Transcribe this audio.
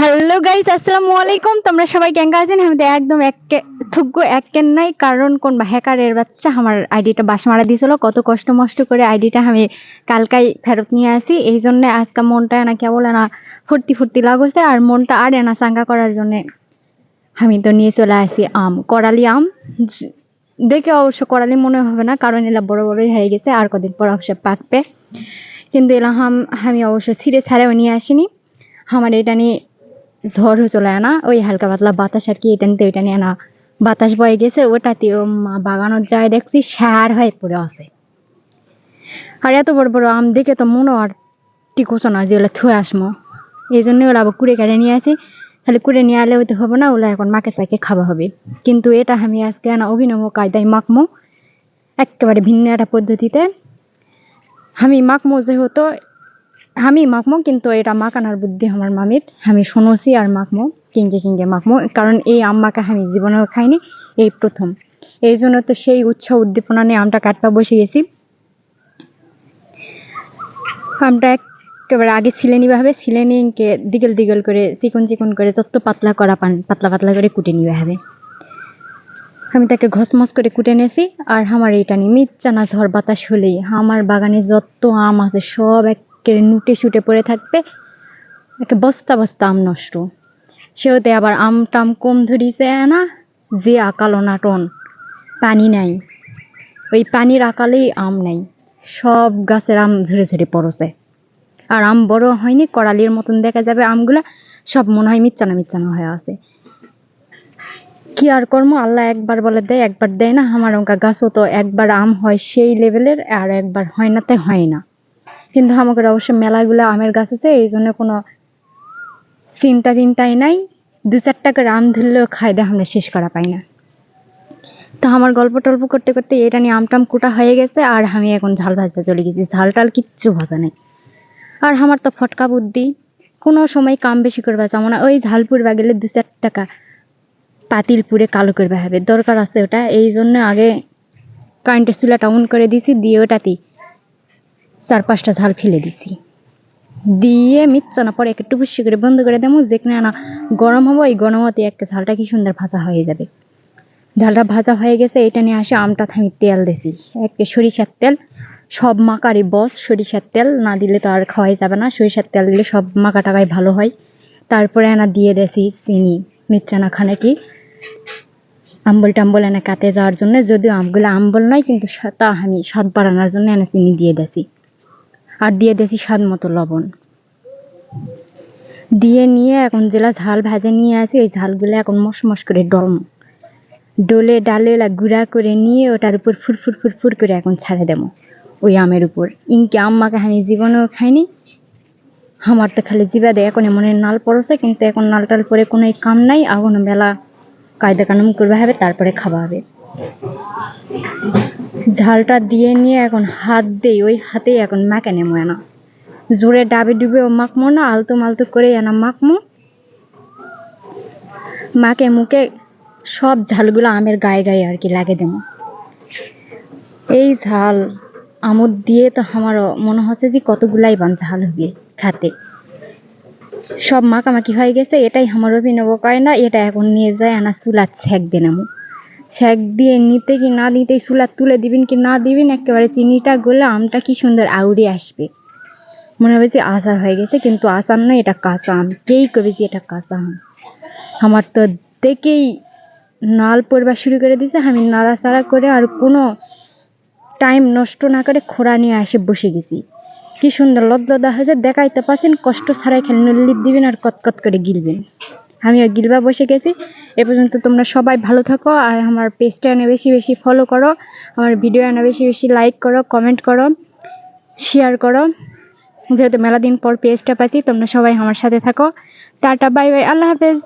Hello guys আসসালামু আলাইকুম তোমরা সবাই কেঙ্গা আছেন? আমি তো একদম একে থুগ্গ একের নাই, কারণ কোন হ্যাকারের বাচ্চা আমার আইডিটা বাস মারা দিয়েছিল। কত কষ্ট মষ্ট করে আইডিটা আমি কালকাই ফেরত নিয়ে আসি। এই জন্য আজকে মনটা না কেবল না ফুর্তি ফুর্তি লাগছে, আর মনটা আর না চাঙ্গা করার জন্যে আমি তো নিয়ে চলে আসি আম। করালি আম? দেখে অবশ্য করালি মনে হবে না, কারণ এলা বড় বড়ই হয়ে গেছে, আর কদিন পর অবশ্য পাকবে। কিন্তু এলা হাম আমি অবশ্য ছিঁড়ে ছাড়াও নিয়ে আসিনি। আমার এটা নিয়ে ঝড় চলে না? ওই হালকা পাতলা বাতাস আর কি, এটা নিতে, ওইটা নিয়ে না। বাতাস বয়ে গেছে ওটাতেও মা বাগানোর যায়, দেখছি সার হয়ে পড়ে আছে। আর এত বড় বড় আম দেখে তো মনে আর টিকোছো না যে ওগুলো থুয়ে আসমো এই জন্য ওরা আবার কুড়ে কেড়ে নিয়ে আসি। খালি কুড়ে নিয়ে আলে হইতে হবে না, ওগুলো এখন মাকে সাইকে খাওয়া হবে। কিন্তু এটা আমি আজকে না অভিনব কায়দায় মাখমো একেবারে ভিন্ন একটা পদ্ধতিতে। আমি মাখমো যেহেতু আমি মাখমো, কিন্তু এটা মাখানোর বুদ্ধি আমার মামির। আমি শুনেছি আর মাখমো, কিঙ্গে কিঙ্গে মাখমো, কারণ এই আম মাখা আমি জীবনেও খাইনি, এই প্রথম। এই জন্য তো সেই উৎসাহ উদ্দীপনা নিয়ে আমটা কাটপা বসে গেছি। আমটা একেবারে আগে ছিলে নিয়ে দিগল দিগল করে, চিকন চিকন করে, যত পাতলা করা পান, পাতলা পাতলা করে কুটে নিবে হবে আমি তাকে ঘসমস করে কুটে নিয়েছি, আর আমার এইটা নিয়ে মিচ্ছানা ঝড় বাতাস হলেই, আমার বাগানে যত আম আছে, সব একেবারে নুটে শুটে পড়ে থাকবে, একে বস্তা বস্তা আম নষ্ট। সেওতে আবার আম টাম কম ধরিছে না, যে আকালো নাটন পানি নাই। ওই পানির আকালেই আম নাই, সব গাছের আম ঝরে ঝরে পড়ছে। আর আম বড় হয়নি করালির মতন দেখা যাবে আমগুলা, সব মনে হয় মিচ্ছানা মিচ্ছানা হয়ে আছে। কি আর কর্ম, আল্লাহ একবার বলে দেয়, একবার দেয় না, আমার অঙ্কা গাছও তো একবার আম হয় সেই লেভেলের আর একবার হয় না তাই হয় না। কিন্তু আমাদের অবশ্য মেলাগুলো আমের গাছ আছে, এই জন্য কোনো চিন্তা চিন্তাই নাই। দু চার টাকার আম ধরলেও খাই দেয় আমরা শেষ করা পাই না। তো আমার গল্প টল্প করতে করতে এটা নিয়ে আমটাম কুটা হয়ে গেছে, আর আমি এখন ঝাল ভাজতে চলে গেছি। ঝাল টাল কিচ্ছু ভাজা নেই। আর আমার তো ফটকা বুদ্ধি। কোনো সময় কাম বেশি করবা যাব না, ওই ঝাল পুরবা গেলে দু চার টাকা পাতিল পুড়ে কালো করবে হবে। দরকার আছে ওটা, এই জন্য আগে কারেন্টের চুলাটা অন করে দিছি, দিয়ে ওটাতেই চার পাঁচটা ঝাল ফেলে দিছি। দিয়ে মিচ্ছানা পরে একটু টুপুসি করে বন্ধ করে দেবো যেখানে না গরম হব, এই গরমতে একটা ঝালটা কি সুন্দর ভাজা হয়ে যাবে। ঝালটা ভাজা হয়ে গেছে, এটা নিয়ে আসে আমটা থামি তেল দিছি। একে সরিষার তেল, সব মাকারই বস, সরিষার তেল না দিলে তো আর খাওয়াই যাবে না। সরিষার তেল দিলে সব মাখা টাকাই ভালো হয়। তারপরে এনা দিয়ে দেছি চিনি, মিচ্ছানা খানে কি আম্বল টাম্বল এনে কাতে যাওয়ার জন্য, যদিও আমগুলো আম্বল নয়, কিন্তু তা আমি স্বাদ বাড়ানোর জন্য এনে চিনি দিয়ে দেছি। আর দিয়ে দেছি স্বাদ মতো লবণ। দিয়ে নিয়ে এখন যেলা ঝাল ভাজে নিয়ে আসি, ওই ঝালগুলো এখন মশ মশ করে ডলম ডলে ডালে গুঁড়া করে নিয়ে ওটার উপর ফুরফুর ফুরফুর করে এখন ছাড়ে দেবো ওই আমের উপর। ইনকে আম্মাকে আমি জীবনেও খাইনি, আমার তো খালি জিবা দেয়, এখন মনে নাল পড়ছে কিন্তু এখন নাল টাল পরে কোনো কাম নাই, এখন বেলা কায়দা কানুন করবে হবে, তারপরে খাওয়া হবে। ঝালটা দিয়ে নিয়ে এখন হাত দেই, ওই হাতেই এখন মাকে নেমো না জোরে ডাবে ডুবেও মাখমো না, আলতো মালতো করে এনা মাখমো। মাকে মুখে সব ঝালগুলো আমের গায়ে গায়ে আর কি লাগে দেবো। এই ঝাল আমদ দিয়ে তো আমারও মনে হচ্ছে যে কতগুলাই বান ঝাল হবে খাতে। সব মাখামাখি হয়ে গেছে, এটাই আমার অভিনব কয় না এটা এখন নিয়ে যায় আনা চুলা ছ্যাক দিয়ে নেব। ছ্যাক দিয়ে নিতে কি না দিতেই চুলা তুলে দিবেন কি না দিবেন, একেবারে চিনিটা গলে আমটা কি সুন্দর আউড়ে আসবে। মনে হবে যে হয়ে গেছে, কিন্তু আচার নয়, এটা কাঁচা আম। কেই কবে যে এটা কাঁচা আম? আমার তো দেখেই নাল পড়বা শুরু করে দিছে আমি নাড়াচাড়া করে আর কোনো টাইম নষ্ট না করে খোড়া নিয়ে এসে বসে গেছি। কি সুন্দর লদ্দদা হয়েছে, দেখাইতে পারছেন, কষ্ট ছাড়াই খালি নল্লিপ দিবেন আর কতকত করে গিলবেন। আমিও গিলবা বসে গেছি এ পর্যন্ত তোমরা সবাই ভালো থাকো আর আমার পেজটা এনে বেশি বেশি ফলো করো। আমার ভিডিও এনে বেশি বেশি লাইক করো কমেন্ট করো শেয়ার করো। যেহেতু মেলা দিন পর পেজটা পাচ্ছি, তোমরা সবাই আমার সাথে থাকো। টাটা বাই বাই আল্লাহ হাফেজ।